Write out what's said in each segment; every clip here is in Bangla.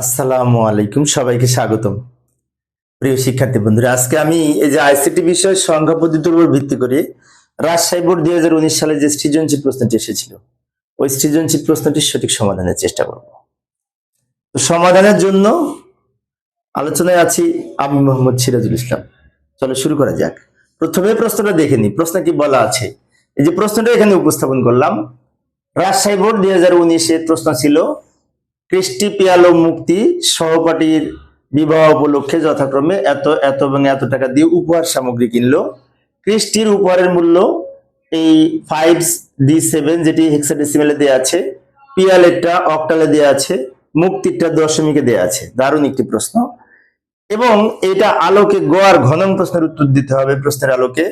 আসসালামু আলাইকুম, সবাইকে স্বাগতম। প্রিয় শিক্ষার্থী বন্ধুরা, আজকে আমি এই যে আইসিটি বিষয় সংখ্যা পদ্ধতির উপর ভিত্তি করে রাজশাহী বোর্ড দুই হাজার উনিশ সালে যে সৃজনশীল প্রশ্নটি এসেছিল, ওই সৃজনশীল প্রশ্নটির সঠিক সমাধানের চেষ্টা করব। তো সমাধানের জন্য আলোচনায় আছি আমি মোহাম্মদ সিরাজুল ইসলাম। চলো শুরু করা যাক। প্রথমে প্রশ্নটা দেখে নিই, প্রশ্ন কি বলা আছে? এই যে প্রশ্নটা এখানে উপস্থাপন করলাম। রাজশাহী বোর্ড দুই হাজার উনিশের প্রশ্ন ছিল কৃষ্টি পিয়ালো মুক্তি সহপাঠীর বিবাহ উপলক্ষে যথাক্রমে এত এত এবং এত টাকা দিয়ে উপহার সামগ্রী কিনলো। কৃষ্টির উপহারের মূল্য এই ফাইভ ডি সেভেন যেটি হেক্সাডেসিমেলে দেওয়া আছে, পিয়ালেরটা অক্টালে দেওয়া আছে, মুক্তিরটা দশমিকে দেওয়া আছে। দারুণ একটি প্রশ্ন। এবং এটা আলোকে গোয়ার ঘনং প্রশ্নের উত্তর দিতে হবে প্রশ্নের আলোকে।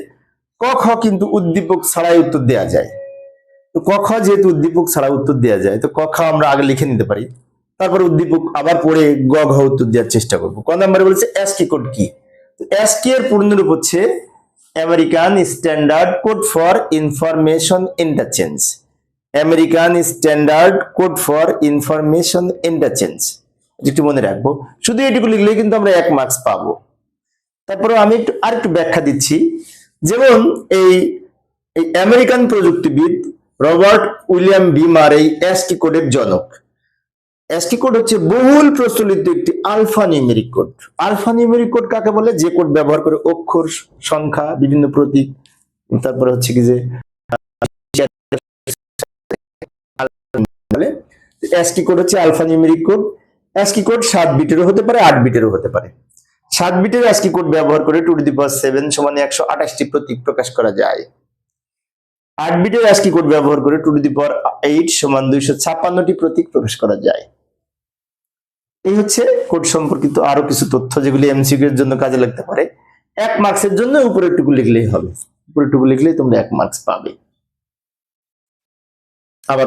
ক, খ কিন্তু উদ্দীপক ছাড়াই উত্তর দেওয়া যায়। তো ক, খ যেহেতু উদ্দীপক ছাড়া উত্তর দেওয়া যায়, তো ক, খ আমরা আগে লিখে নিতে পারি। তারপর উদ্দীপক আবার পড়ে গ ঘ উত্তর দেওয়ার চেষ্টা করব। ক নম্বরে বলেছে অ্যাসকি কোড কি? অ্যাসকি এর পূর্ণরূপ হচ্ছে American standard code for information interchange American standard code for information interchange একটু মনে রাখব। শুধু এটুকু লিখলে কিন্তু আমরা এক মার্কস পাবো। তারপরে আমি একটু, আরেকটু ব্যাখ্যা দিচ্ছি। যেমন এই আমেরিকান প্রযুক্তিবিদ রবার্ট উইলিয়াম বিমার এই অ্যাসকি কোডের জনক। অ্যাসকি কোড হচ্ছে বহুল প্রচলিত একটি alphanumeric code alphanumeric code কাকে বলে? যে কোড ব্যবহার করে অক্ষর, সংখ্যা, বিভিন্ন প্রতীক তারপরে হচ্ছে কি যে অ্যাসকি কোড হচ্ছে alphanumeric code ASCII code সাত বিটেরও হতে পারে, আট বিটেরও হতে পারে। সাত বিটের অ্যাসকি কোড ব্যবহার করে টু দি পাওয়ার সেভেন সমান একশো আঠাশটি প্রতীক প্রকাশ করা যায়। আট বিটের অ্যাসকি কোড ব্যবহার করে টু দি পাওয়ার এইট সমান দুইশো ছাপ্পান্নটি প্রতীক প্রকাশ করা যায়। এই হচ্ছে কোড সম্পর্কিত আরও কিছু তথ্য যেগুলি এমসিকিউ এর জন্য কাজে লাগতে পারে। এক মার্কসের জন্য উপরে টুকু লিখলেই হবে। উপরে টুকু লিখলেই তোমরা এক মার্কস পাবে। আবার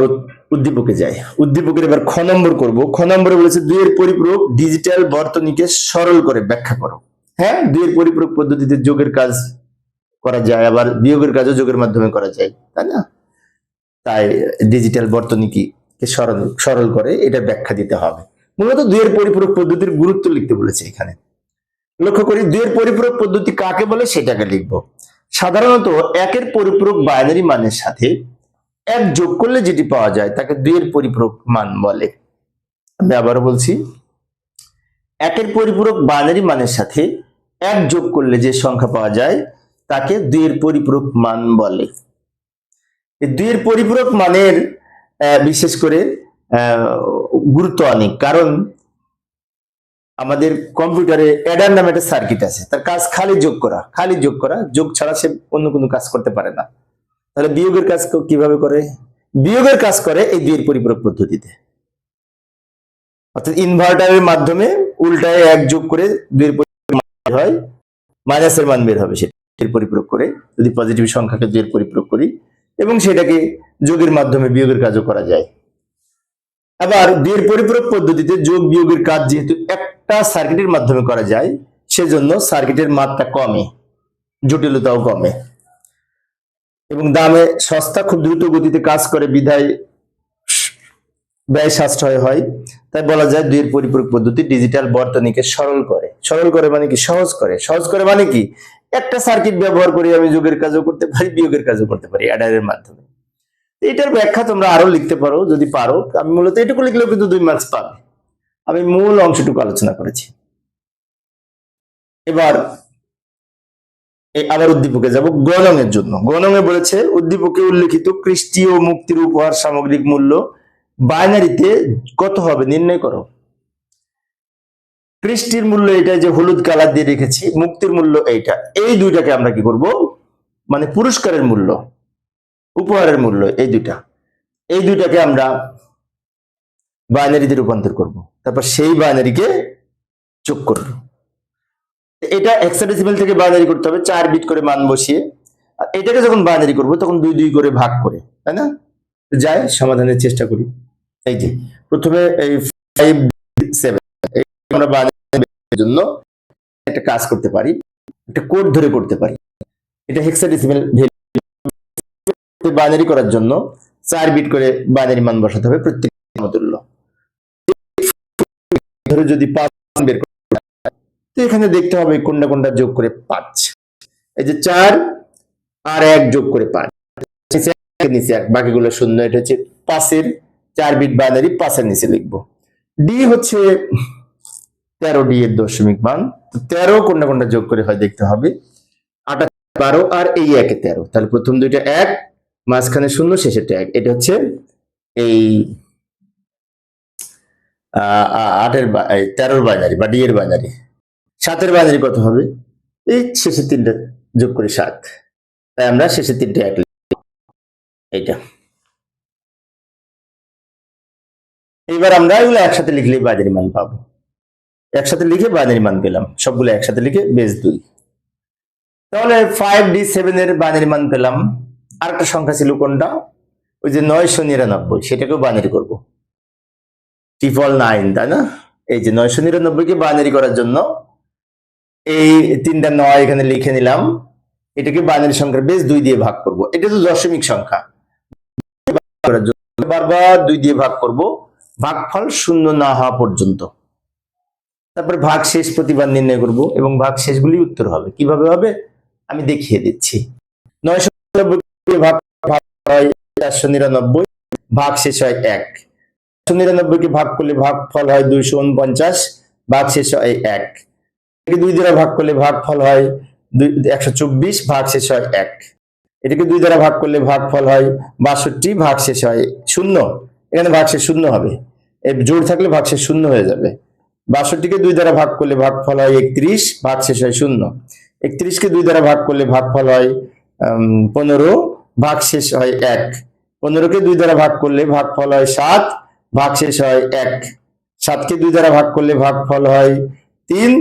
উদ্দীপকে যাই। উদ্দীপকের এবার খ নম্বর করব। খ নম্বরে বলেছে, দুইয়ের পরিপূরক ডিজিটাল বর্তনীকে সরল করে ব্যাখ্যা করো। হ্যাঁ দুইয়ের পরিপূরক পদ্ধতিতে যোগের কাজ করা যায়, আবার বিয়োগের কাজও যোগের মাধ্যমে করা যায়, তাই না? তাই ডিজিটাল বর্তনীকে সরল সরল করে এটা ব্যাখ্যা দিতে হবে। মূলত দুইয়ের পরিপূরক পদ্ধতির গুরুত্ব লিখতে বলেছে এখানে। লক্ষ্য করি, দুইয়ের পরিপূরক পদ্ধতি কাকে বলে সেটাকে লিখব। সাধারণত একের পরিপূরক বাইনারি মানের সাথে এক যোগ করলে যেটি পাওয়া যায় তাকে দুইয়ের পরিপূরক মান বলে। আমি আবারও বলছি, একের পরিপূরক বাইনারি মানের সাথে এক যোগ করলে যে সংখ্যা পাওয়া যায় তাকে দুইয়ের পরিপূরক মান বলে। দুইয়ের পরিপূরক মানের বিশেষ করে গুরুত্ব অনেক কারণ আমাদের কম্পিউটারে অ্যাডার নামে একটা সার্কিট আছে। তার কাজ খালি যোগ করা। খালি যোগ করা। যোগ ছাড়া সে অন্য কোনো কাজ করতে পারে না। তাহলে বিয়োগের কাজ কীভাবে করে? বিয়োগের কাজ করে এই দুইয়ের পরিপূরক পদ্ধতিতে। অর্থাৎ ইনভার্টারের মাধ্যমে উল্টায় এক যোগ করে দুইয়ের পরিপূরক হয়। মাইনাসের মান বের হবে সেটা এর পরিপূরক করে। যদি পজিটিভ সংখ্যাকে দুইয়ের পরিপূরক করি এবং সেটাকে যোগের মাধ্যমে বিয়োগের কাজও করা যায়। আবার দুইয়ের পরিপূরক পদ্ধতিতে যোগ বিয়োগের কাজ যেহেতু একটা সার্কিটের মাধ্যমে করা যায়, সেজন্য সার্কিটের মাত্রা কমে, জটিলতাও কমে। এবং দামে সস্তা খুব দ্রুত গতিতে কাজ করে বিধায় ব্যয় সাশ্রয় হয়। তাই বলা যায় দুইয়ের পরিপূরক পদ্ধতি ডিজিটাল বর্তনীকে সরল করে। সরল করে মানে কি? সহজ করে। সহজ করে মানে কি? একটা সার্কিট ব্যবহার করে আমি যোগের কাজও করতে পারি, বিয়োগের কাজও করতে পারি অ্যাডারের মাধ্যমে। এটার ব্যাখ্যা তোমরা আরও লিখতে পারো, যদি পারো। আমি মূলত এটুকু লিখলেও কিন্তু দুই মার্কস পাবে। আমি মূল অংশটুকু আলোচনা করেছি। এবার আবার উদ্দীপকে যাব গণনের জন্য। গণনে বলেছে, উদ্দীপকে উল্লেখিত কৃষ্টি ও মুক্তির উপহার সামগ্রিক মূল্য বাইনারিতে কত হবে নির্ণয় করো। কৃষ্টির মূল্য এটা যে হলুদ কালার দিয়ে রেখেছি, মুক্তির মূল্য এইটা। এই দুইটাকে আমরা কি করব? মানে পুরস্কারের মূল্য। উপহারের মূল্য এই দুইটা। এই দুইটাকে আমরা বাইনারিতে রূপান্তর করব। তারপর সেই বাইনারিকে যোগ করব। এটা হেক্সাডেসিমাল থেকে বাইনারি করতে হবে, চার বিট করে মান বসিয়ে। আর এটাকে যখন বাইনারি করব, তখন দুই দুই করে ভাগ করে, তাই না? যাই, সমাধানের চেষ্টা করি। এই যে, প্রথমে এই ফাইভ সেভেন আমরা বাইনারির জন্য একটা কাজ করতে পারি, একটা কোড ধরে করতে পারি। এটা হেক্সাডেসিমাল বাইনারি করার জন্য চার বিট করে বাইনারি মান বসাতে হবে প্রত্যেক সমতুল্য। ধরে যদি পাঁচ বের তো এখানে দেখতে হবে কোনটা কোনটা যোগ করে পাঁচ। এই যে চার আর এক যোগ করে পাঁচ। বাকিগুলো শূন্য, এটা হচ্ছে পাঁচের নিচে লিখব। ডি হচ্ছে তেরো ডি এর দশমিক মান তেরো কোনটা কোনটা যোগ করে হয় দেখতে হবে। আটা বারো আর এই একে তেরো, তাহলে প্রথম দুইটা এক মাঝখানে শূন্য শেষেরটা এক এটা হচ্ছে এই আটের তেরোর বাইনারি বা ডি এর বাইনারি সাতের বাইনারি কত হবে? এই শেষের তিনটা যোগ করে সাত। তাই আমরা শেষের তিনটা এক এইটা। এবার আমরা এগুলো একসাথে লিখলেই বাইনারি মান পাবো। একসাথে লিখে বাইনারি মান পেলাম। সবগুলো একসাথে লিখে বেস দুই। তাহলে ফাইভ ডি সেভেন এর বাইনারি মান পেলাম। আরেকটা সংখ্যা ছিল কোনটা? ওই যে নয়শো নিরানব্বই, সেটাকেও বাইনারি করব। ট্রিপল নাইন তাই না? এই যে নয়শো নিরানব্বইকে বাইনারি করার জন্য এই তিনটা নয় এখানে লিখে নিলাম। এটাকে বাইনারি সংখ্যার বেশ দুই দিয়ে ভাগ করব। এটা তো দশমিক সংখ্যা। বারবার দুই দিয়ে ভাগ করব। ভাগফল শূন্য না হওয়া পর্যন্ত। তারপর ভাগ শেষ প্রতিবার নির্ণয় করব এবং ভাগ শেষগুলি উত্তর হবে। কীভাবে হবে? আমি দেখিয়ে দিচ্ছি। নয়শো নিরানব্বই ভাগ শেষ হয় এক। নিরানব্বইকে ভাগ করলে ভাগ ফল হয় দুইশো উনপঞ্চাশ, ভাগ শেষ হয় এক। দুই ভাগ করলে ভাগ ফল হয় দুই, একশো চব্বিশ, ভাগ শেষ হয় এক। এটাকে দুই দ্বারা ভাগ করলে ভাগ ফল হয় বাষট্টি, ভাগ শেষ হয় শূন্য। এখানে ভাগ শেষ শূন্য হবে। জোর থাকলে ভাগ শেষ শূন্য হয়ে যাবে। বাষট্টিকে দুই দ্বারা ভাগ করলে ভাগ ফল হয় একত্রিশ, ভাগ শেষ হয় শূন্য। একত্রিশকে দুই দ্বারা ভাগ করলে ভাগ ফল হয় পনেরো ভাগ শেষ হয় এক। পনেরোকে দুই দ্বারা ভাগ করলে ভাগ ফল হয় সাত, ভাগ শেষ হয় এক। সাতকে দুই দ্বারা ভাগ করলে ভাগ ফল হয় তিন,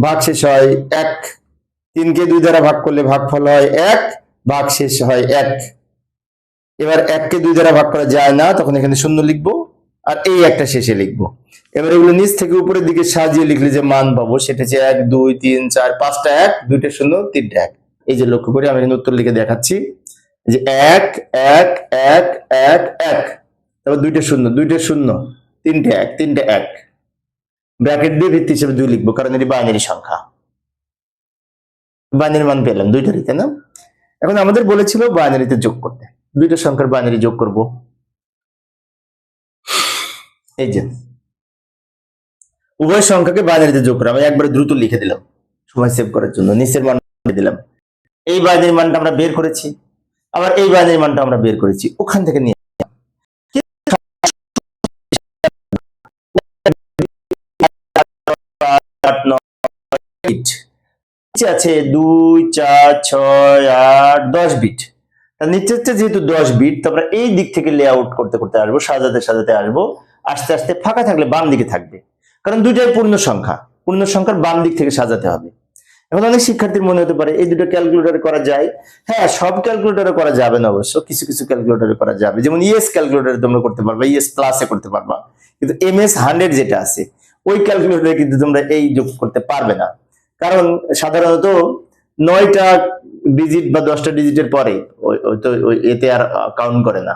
ভাগ শেষ হয় এক। তিনকে দুই দ্বারা ভাগ করলে ভাগ ফল হয় এক, ভাগ শেষ হয় এক। এবার এককে দুই দ্বারা ভাগ করা যায় না, তখন এখানে শূন্য লিখব, আর এই একটা শেষে লিখব। এবার এগুলো নিচ থেকে উপরের দিকে সাজিয়ে লিখলে যে মান পাবো, সেটা হচ্ছে এক, দুই, তিন, চার, পাঁচটা এক, দুইটা শূন্য, তিনটা এক। এই যে লক্ষ্য করে আমি উত্তর লিখে দেখাচ্ছি। যে এক এক এক এক এক। তারপর দুইটা শূন্য দুইটা শূন্য, তিনটে এক তিনটে এক। ব্র্যাকেট দিয়ে ভিত্তি হিসেবে দুই লিখব, কারণ এটি বাইনারি সংখ্যা। বাইনারি মান পেলাম, দুইটারই, তাই না? এখন আমাদের বলেছিল বাইনারিতে যোগ করতে। দুইটা সংখ্যার বাইনারি যোগ করব। এই যে, উভয় সংখ্যাকে বাইনারিতে যোগ করা, আমি একবারে দ্রুত লিখে দিলাম। সময় সেভ করার জন্য, নিচের মান দিলাম। এই বাইনারি মানটা আমরা বের করেছি, আবার এই বাইনারি মানটা আমরা বের করেছি, ওখান থেকে নিয়ে। আছে দুই, চার, ছয়, আট, দশ বিট তার নিচে যেহেতু দশ বিট, তো আমরা এই দিক থেকে লেআউট করতে করতে আসব, সাজাতে সাজাতে আসব, আস্তে আস্তে ফাঁকা থাকলে বাম দিকে থাকবে কারণ দুইটাই পূর্ণ সংখ্যা, পূর্ণ সংখ্যার বাম দিক থেকে সাজাতে হবে এখন অনেক শিক্ষার্থীর মনে হতে পারে এই দুটো ক্যালকুলেটরে করা যায়। হ্যাঁ সব ক্যালকুলেটরে করা যাবে না অবশ্য কিছু কিছু ক্যালকুলেটরে করা যাবে। যেমন ইএস ক্যালকুলেটরে তোমরা করতে পারবা ইএস প্লাসে করতে পারবা। কিন্তু এম এস হান্ড্রেড যেটা আছে ওই ক্যালকুলেটরে কিন্তু তোমরা এই যোগ করতে পারবে না। কারণ সাধারণত নয়টা ডিজিট বা দশটা ডিজিটের পরে তো এতে আর কাউন্ট করে না।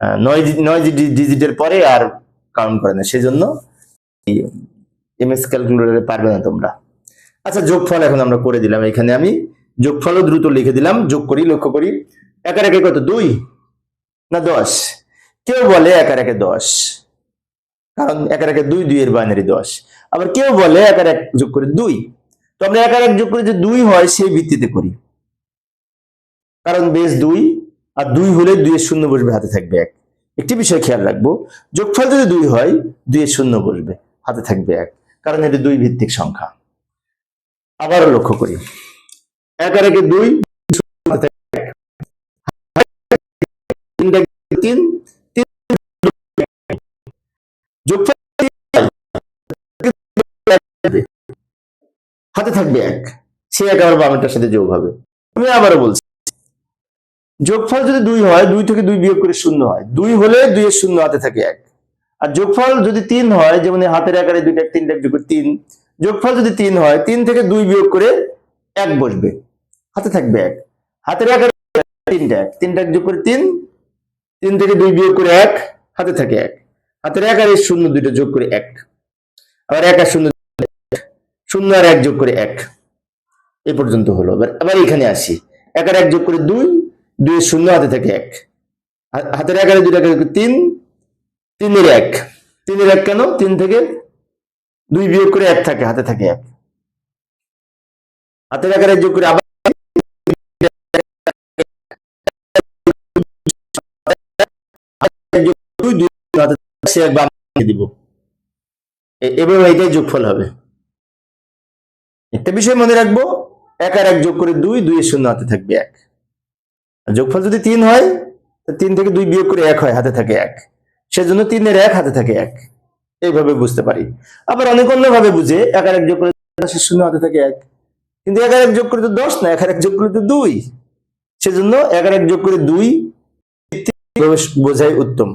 আহ, নয় নয় ডিজিটের পরে আর কাউন্ট করে না। সেজন্য এম এস ক্যালকুলেটরে পারবে না তোমরা। আচ্ছা যোগফল এখন আমরা করে দিলাম। এখানে আমি যোগফলও দ্রুত লিখে দিলাম। যোগ করি, লক্ষ্য করি। একের একে কত? দুই না দশ? কেউ বলে একের একে দশ। কারণ একের একে দুই দুই এর বাইনারি দশ। আবার কেউ বলে একের এক যোগ করে দুই। তো আমরা একের এক যোগ করে, যে দুই হয়, সেই ভিত্তিতে করি। কারণ বেশ দুই আর দুই হলে দুই এর শূন্য বসবে, হাতে থাকবে এক। একটি বিষয় খেয়াল রাখব, যোগফল যদি দুই হয় দুই এর শূন্য বসবে, হাতে থাকবে এক। কারণ এটি দুই ভিত্তিক সংখ্যা। আবারও লক্ষ্য করি। এক আর একে দুই, তিন হাতে থাকবে এক। সে এক আবার বামেরটার সাথে যোগ হবে। আমি আবারও বলছি, যোগফল যদি দুই হয়, দুই থেকে দুই বিয়োগ করে শূন্য হয়। দুই হলে দুই এর শূন্য হাতে থাকে এক। আর যোগফল যদি তিন হয়, যেমন হাতের আকারে দুইটা তিনটা যোগ তিন যোগফল যদি তিন হয়, তিন থেকে দুই বিয়োগ করে এক বসবে। হাতে থাকবে এক। হাতের এক তিনটা এক। তিনটা এক যোগ করে তিন তিন থেকে দুই বিয়োগ করে এক, হাতে থাকে এক। হাতের এক আর এর শূন্য দুইটা যোগ করে এক। আবার এক আর শূন্য শূন্য আর এক যোগ করে এক। এ পর্যন্ত হলো। এবার আবার এখানে আসি। এক আর এক যোগ করে দুই দুই শূন্য হাতে থাকে এক। হাতের এগারো দুই এগারো তিন, তিনের এক। তিনের এক কেন? তিন থেকে দুই বিয়োগ করে এক থাকে, হাতে থাকে এক। হাতে এগারো যোগ করে আবার যোগফল হবে। একটা বিষয় মনে রাখব, এক আর এক যোগ করে দুই দুই শূন্য হাতে থাকবে এক। যোগফল যদি তিন হয় তিন থেকে দুই বিয়োগ করে এক হয়, হাতে থাকে এক। সেজন্য তিনের এক, হাতে থাকে এক। এইভাবে বুঝতে পারি। আবার অনেক অন্যভাবে বুঝে, এক আর এক যোগ করে শূন্য হাতে থাকে এক। কিন্তু এক আর এক যোগ করে তো দশ না, এক আর এক যোগ করে তো দুই। সেজন্য এক আর এক যোগ করে দুই বোঝাই উত্তম।